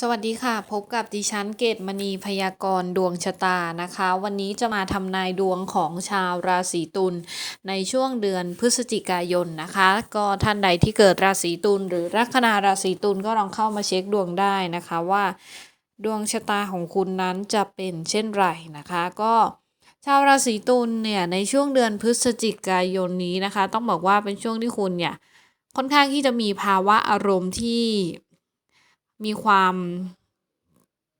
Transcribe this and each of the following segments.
สวัสดีค่ะ พบกับดิฉันเกตมณีพยากรณ์ดวงชะตานะคะ วันนี้จะมาทำนายดวงของชาวราศีตุลในช่วงเดือนพฤศจิกายนนะคะ ก็ท่านใดที่เกิดราศีตุลหรือลัคนาราศีตุลก็ลองเข้ามาเช็คดวงได้นะคะว่า ดวงชะตาของคุณนั้นจะเป็นเช่นไรนะคะ ก็ชาวราศีตุลเนี่ยในช่วงเดือนพฤศจิกายนนี้นะคะ ต้องบอกว่าเป็นช่วงที่คุณเนี่ยค่อนข้างที่จะมีภาวะอารมณ์ที่ มีความ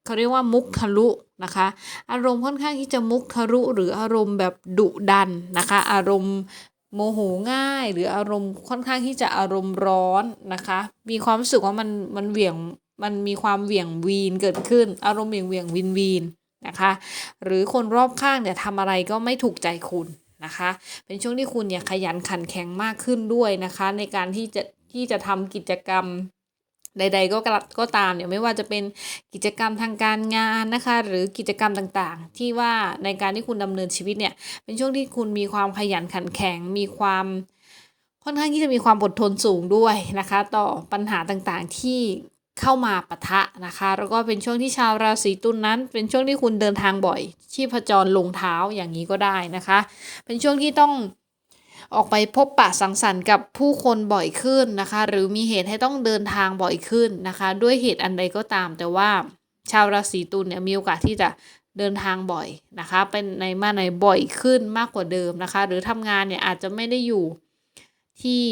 เขาเรียกว่ามุกทะลุนะคะ อารมณ์ค่อนข้างที่จะมุกทะลุหรืออารมณ์แบบดุดันนะคะ อารมณ์โมโหง่าย หรืออารมณ์ค่อนข้างที่จะอารมณ์ร้อนนะคะ มีความรู้สึกว่ามันมันเหวี่ยงมันมีความเหวี่ยงวีนเกิดขึ้น อารมณ์เหวี่ยงเหวี่ยงวีนวีนนะคะ หรือคนรอบข้างเนี่ยทำอะไรก็ไม่ถูกใจคุณนะคะ เป็นช่วงที่คุณเนี่ยขยันขันแข็งมากขึ้นด้วยนะคะ ในการที่จะที่จะทำกิจกรรม ใด ๆ ก็กระก็ตามเนี่ยไม่ว่าจะเป็นกิจกรรมทางการงานนะคะ หรือกิจกรรมต่างๆ ที่ว่าในการที่คุณดำเนินชีวิตเนี่ยเป็นช่วงที่คุณมีความขยันขันแข็งมีความค่อนข้างที่จะมีความอดทนสูงด้วยนะคะ ต่อปัญหาต่างๆที่เข้ามาปะทะนะคะ แล้วก็เป็นช่วงที่ชาวราศีตุลนนั้น เป็นช่วงที่คุณเดินทางบ่อยชีพจรลงเท้าอย่างนี้ก็ได้นะคะ เป็นช่วงที่ต้อง ออกไปพบปะสังสรรค์กับผู้คนบ่อยขึ้นนะคะ หรือมีเหตุให้ต้องเดินทางบ่อยขึ้นนะคะ ด้วยเหตุอันใดก็ตาม แต่ว่าชาวราศีตุลเนี่ยมีโอกาสที่จะเดินทางบ่อยนะคะเป็นในมาในบ่อยขึ้นมากกว่าเดิมนะคะ หรือทำงานเนี่ยอาจจะไม่ได้อยู่ที่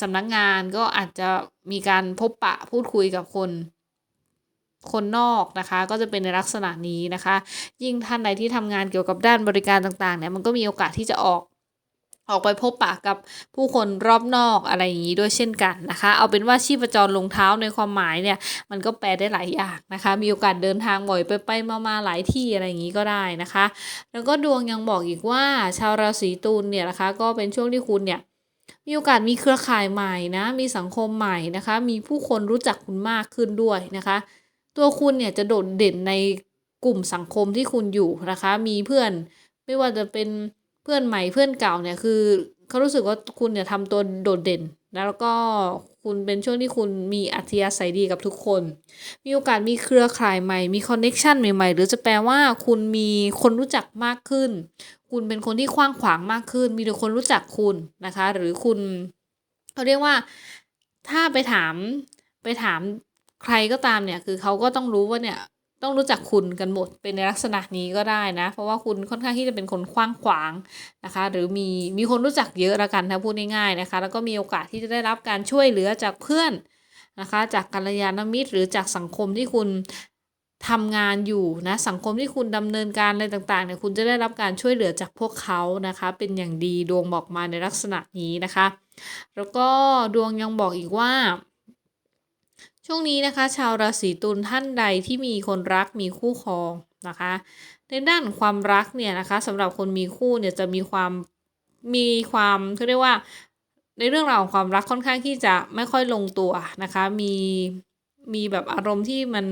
สำนักงานก็อาจจะมีการพบปะพูดคุยกับคนคนนอกนะคะ ก็จะเป็นในลักษณะนี้นะคะ ยิ่งท่านใดที่ทำงานเกี่ยวกับด้านบริการต่างๆเนี่ยมันก็มีโอกาสที่จะออก ออกไปพบปะกับผู้คนรอบนอกอะไรอย่างนี้ด้วยเช่นกันนะคะ เอาเป็นว่าชีพจรลงเท้าในความหมายเนี่ย มันก็แปลได้หลายอย่างนะคะ มีโอกาสเดินทางบ่อยไปไปมามาหลายที่อะไรอย่างนี้ก็ได้นะคะ แล้วก็ดวงยังบอกอีกว่า ชาวราศีตุลเนี่ยนะคะ ก็เป็นช่วงที่คุณเนี่ยมีโอกาสมีเครือข่ายใหม่นะ มีสังคมใหม่นะคะ มีผู้คนรู้จักคุณมากขึ้นด้วยนะคะ ตัวคุณเนี่ยจะโดดเด่นในกลุ่มสังคมที่คุณอยู่นะคะ มีเพื่อนไม่ว่าจะเป็น เพื่อนใหม่เพื่อนเก่าเนี่ยคือเขารู้สึกว่าคุณเนี่ยทำตัวโดดเด่น แล้วก็คุณเป็นช่วงที่คุณมีอัธยาศัยดีกับทุกคน มีโอกาสมีเครือข่ายใหม่ มีคอนเน็ชันใหม่ ๆ หรือจะแปลว่าคุณมีคนรู้จักมากขึ้น คุณเป็นคนที่กว้างขวางมากขึ้น มีแต่คนรู้จักคุณนะคะ หรือคุณเขาเรียกว่าถ้าไปถามไปถามใครก็ตามเนี่ย คือเขาก็ต้องรู้ว่าเนี่ย ต้องรู้จักคุณกันหมดเป็นในลักษณะนี้ก็ได้นะ เพราะว่าคุณค่อนข้างที่จะเป็นคนกว้างขวางนะคะ หรือมีมีคนรู้จักเยอะละกันถ้าพูดง่ายๆนะคะ แล้วก็มีโอกาสที่จะได้รับการช่วยเหลือจากเพื่อนนะคะ จากกัลยาณมิตร หรือจากสังคมที่คุณทำงานอยู่นะสังคมที่คุณดำเนินการอะไรต่างๆเนี่ยคุณจะได้รับการช่วยเหลือจากพวกเขานะคะ เป็นอย่างดีดวงบอกมาในลักษณะนี้นะคะ แล้วก็ดวงยังบอกอีกว่า ช่วงนี้นะคะ ชาวราศีตุลท่านใดที่มีคนรักมีคู่ครองนะคะ ในด้านความรักเนี่ยนะคะสำหรับคนมีคู่เนี่ยจะมีความมีความเขาเรียกว่า ในเรื่องราวของความรักค่อนข้างที่จะไม่ค่อยลงตัวนะคะ มีมีแบบอารมณ์ที่มัน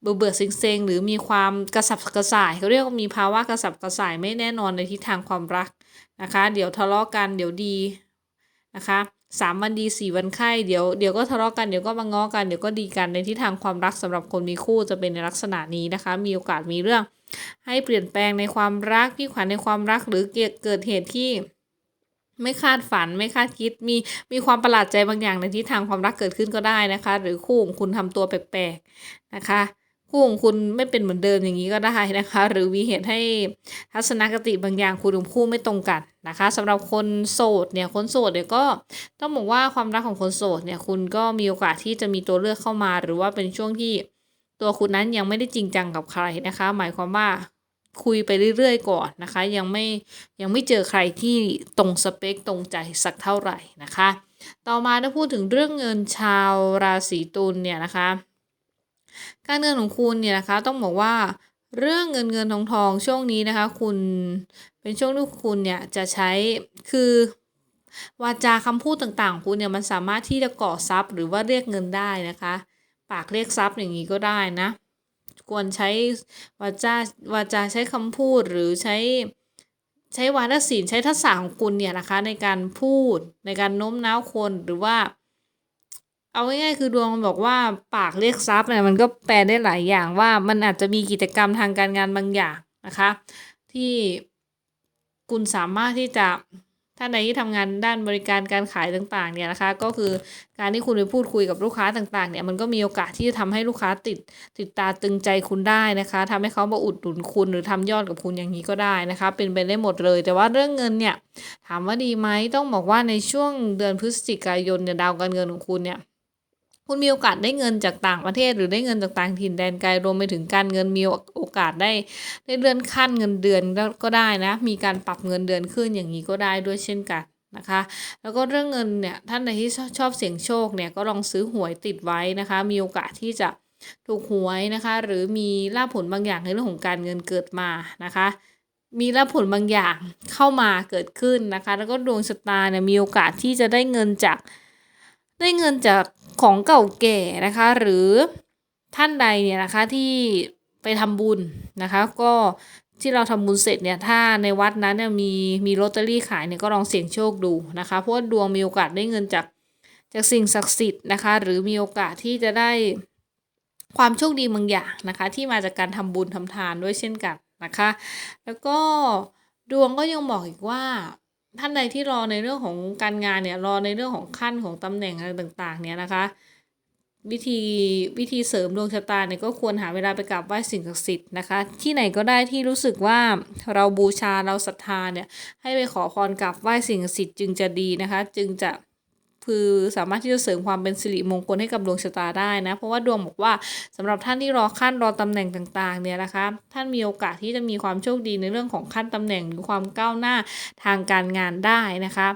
เบื่อเบื่อเซ็งๆหรือมีความกระสับกระส่ายเขาเรียกว่ามีภาวะกระสับกระส่ายไม่แน่นอนในทิศทางความรักนะคะ เดี๋ยวทะเลาะกันเดี๋ยวดีนะคะ สามวันดีสี่วันไข้เดี๋ยวเดี๋ยวก็ทะเลาะกันเดี๋ยวก็มาง้อกันเดี๋ยวก็ดีกันในทิศทางความรักสำหรับคนมีคู่จะเป็นในลักษณะนี้นะคะ มีโอกาสมีเรื่อง ให้เปลี่ยนแปลงในความรักพี่ขวัญในความรักหรือเกิดเกิดเหตุที่ไม่คาดฝันไม่คาดคิดมีมีความประหลาดใจบางอย่างในทิศทางความรักเกิดขึ้นก็ได้นะคะ หรือคู่ของคุณทำตัวแปลกๆนะคะ คู่ของคุณไม่เป็นเหมือนเดิมอย่างนี้ก็ได้นะคะ หรือมีเหตุให้ทัศนคติบางอย่างคุณกับคู่ไม่ตรงกันนะคะสำหรับคนโสดเนี่ยคนโสดเนี่ยก็ต้องบอกว่าความรักของคนโสดเนี่ยคุณก็มีโอกาสที่จะมีตัวเลือกเข้ามา หรือว่าเป็นช่วงที่ตัวคุณนั้นยังไม่ได้จริงจังกับใครนะคะ หมายความว่าคุยไปเรื่อยๆก่อนนะคะ ยังไม่ยังไม่เจอใครที่ตรงสเปคตรงใจสักเท่าไหร่นะคะ ต่อมาถ้าพูดถึงเรื่องเงินชาวราศีตุลเนี่ยนะคะ การเงินของคุณเนี่ยนะคะต้องบอกว่าเรื่องเงินเงินทองทองช่วงนี้นะคะ คุณเป็นช่วงที่คุณเนี่ยจะใช้คือวาจาคำพูดต่างๆคุณเนี่ยมันสามารถที่จะก่อทรัพย์ หรือว่าเรียกเงินได้นะคะ ปากเรียกทรัพย์อย่างนี้ก็ได้นะควรใช้วาจาวาจาใช้คำพูดหรือใช้ใช้วาทศิลป์ใช้ทักษะของคุณเนี่ยนะคะในการพูดในการโน้มน้าวคนหรือว่า เอาง่ายๆคือดวงมันบอกว่าปากเรียกทรัพย์เนี่ยมันก็แปลได้หลายอย่างว่ามันอาจจะมีกิจกรรมทางการงานบางอย่างนะคะ ที่คุณสามารถที่จะท่านใดที่ทำงานด้านบริการการขายต่างๆเนี่ยนะคะ ก็คือการที่คุณไปพูดคุยกับลูกค้าต่างๆเนี่ยมันก็มีโอกาสที่จะทำให้ลูกค้าติดติดตาตึงใจคุณได้นะคะทำให้เขามาอุดหนุนคุณหรือทำยอดกับคุณอย่างนี้ก็ได้นะคะ เป็นไปได้หมดเลย แต่ว่าเรื่องเงินเนี่ยถามว่าดีไหมต้องบอกว่าในช่วงเดือนพฤศจิกายนเนี่ยดาวการเงินของคุณเนี่ย คุณมีโอกาสได้เงินจากต่างประเทศ หรือได้เงินจากต่างถิ่นแดนไกลรวมไปถึงการเงินมีโอกาสได้ได้เลื่อนขั้นเงินเดือนก็ได้นะ มีการปรับเงินเดือนขึ้นอย่างนี้ก็ได้ด้วยเช่นกันนะคะแล้วก็เรื่องเงินเนี่ยท่านใดที่ชอบเสี่ยงโชคเนี่ยก็ลองซื้อหวยติดไว้นะคะ มีโอกาสที่จะถูกหวยนะคะ หรือมีลาผลบางอย่างในเรื่องของการเงินเกิดมานะคะ มีลาผลบางอย่างเข้ามาเกิดขึ้นนะคะ แล้วก็ดวงชะตาเนี่ยมีโอกาสที่จะได้เงินจาก ได้เงินจากของเก่าแก่นะคะ หรือท่านใดเนี่ยนะคะที่ไปทำบุญนะคะ ก็ที่เราทำบุญเสร็จเนี่ยถ้าในวัดนั้นเนี่ยมีมีลอตเตอรี่ขายเนี่ยก็ลองเสี่ยงโชคดูนะคะเพราะดวงมีโอกาสได้เงินจากจากสิ่งศักดิ์สิทธิ์นะคะ หรือมีโอกาสที่จะได้ความโชคดีบางอย่างนะคะ ที่มาจากการทำบุญทำทานด้วยเช่นกันนะคะ แล้วก็ดวงก็ยังบอกอีกว่า ท่านใดที่รอในเรื่องของการงานเนี่ยรอในเรื่องของขั้นของตำแหน่งอะไรต่างๆ เนี่ยนะคะ วิธีวิธีเสริมดวงชะตาเนี่ยก็ควรหาเวลาไปกราบไหว้สิ่งศักดิ์สิทธิ์นะคะที่ไหนก็ได้ที่รู้สึกว่าเราบูชาเราศรัทธาเนี่ยให้ไปขอพรกราบไหว้สิ่งศักดิ์สิทธิ์จึงจะดีนะคะ จึงจะ คือสามารถที่จะเสริมความเป็นสิริมงคลให้กับดวงชะตาได้นะ เพราะว่าดวงบอกว่าสำหรับท่านที่รอขั้นรอตำแหน่งต่างๆเนี่ยนะคะ ท่านมีโอกาสที่จะมีความโชคดีในเรื่องของขั้นตำแหน่งหรือความก้าวหน้าทางการงานได้นะคะ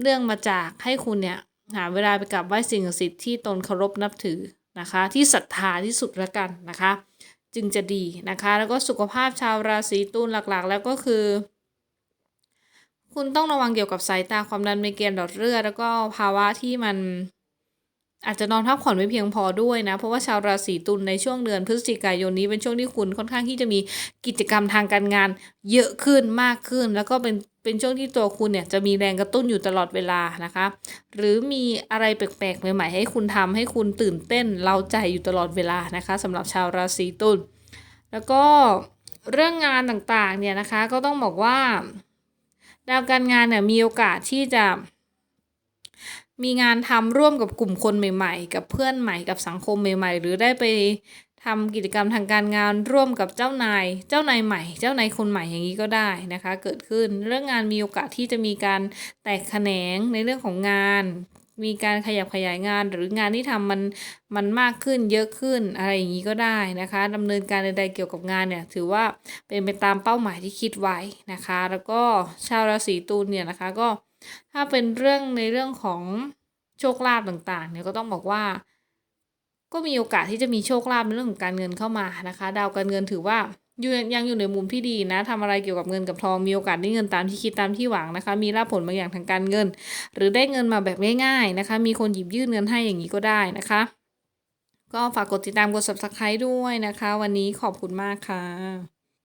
เรื่องมาจากให้คุณเนี่ยหาเวลาไปกราบไหว้สิ่งศักดิ์สิทธิ์ที่ตนเคารพนับถือนะคะ ที่ศรัทธาที่สุดละกันนะคะ จึงจะดีนะคะ แล้วก็สุขภาพชาวราศีตุลหลักๆ แล้วก็คือ คุณต้องระวังเกี่ยวกับสายตาความดันไมเกรนหลอดเลือดแล้วก็ภาวะที่มันอาจจะนอนพักผ่อนไม่เพียงพอด้วยนะ เพราะว่าชาวราศีตุลในช่วงเดือนพฤศจิกายนนี้เป็นช่วงที่คุณค่อนข้างที่จะมีกิจกรรมทางการงาน เยอะขึ้นมากขึ้น แล้วก็เป็นเป็นช่วงที่ตัวคุณเนี่ยจะมีแรงกระตุ้นอยู่ตลอดเวลานะคะ หรือมีอะไรแปลกๆใหม่ๆให้คุณทำให้คุณตื่นเต้นเล้าใจอยู่ตลอดเวลานะคะสำหรับชาวราศีตุลแล้วก็เรื่องงานต่างๆเนี่ยนะคะก็ต้องบอกว่า ดาวการงานเนี่ยมีโอกาสที่จะ มีงานทำร่วมกับกลุ่มคนใหม่ ๆ กับเพื่อนใหม่กับสังคมใหม่ ๆ หรือได้ไปทำกิจกรรมทางการงานร่วมกับเจ้านาย เจ้านายใหม่ เจ้านายคนใหม่อย่างนี้ก็ได้นะคะ เกิดขึ้นเรื่องงานมีโอกาสที่จะมีการแตกแขนงในเรื่องของงาน มีการขยับขยายงานหรืองานที่ทำมันมันมากขึ้นเยอะขึ้นอะไรอย่างนี้ก็ได้นะคะดำเนินการใดๆเกี่ยวกับงานเนี่ยถือว่าเป็นไปตามเป้าหมายที่คิดไว้นะคะ แล้วก็ชาวราศีตุลเนี่ยนะคะก็ถ้าเป็นเรื่องในเรื่องของโชคลาภต่างๆเนี่ยก็ต้องบอกว่า ก็มีโอกาสที่จะมีโชคลาภในเรื่องของการเงินเข้ามานะคะ ดาวการเงินถือว่า อยู่ยังอยู่ในมุมที่ดีนะทำอะไรเกี่ยวกับเงินกับทองมีโอกาสได้เงินตามที่คิดตามที่หวังนะคะ มีลาผลบางอย่างทางการเงิน หรือได้เงินมาแบบง่ายๆนะคะ มีคนหยิบยื่นเงินให้อย่างนี้ก็ได้นะคะ ก็ฝากกดติดตามกด subscribe ด้วยนะคะ วันนี้ขอบคุณมากค่ะ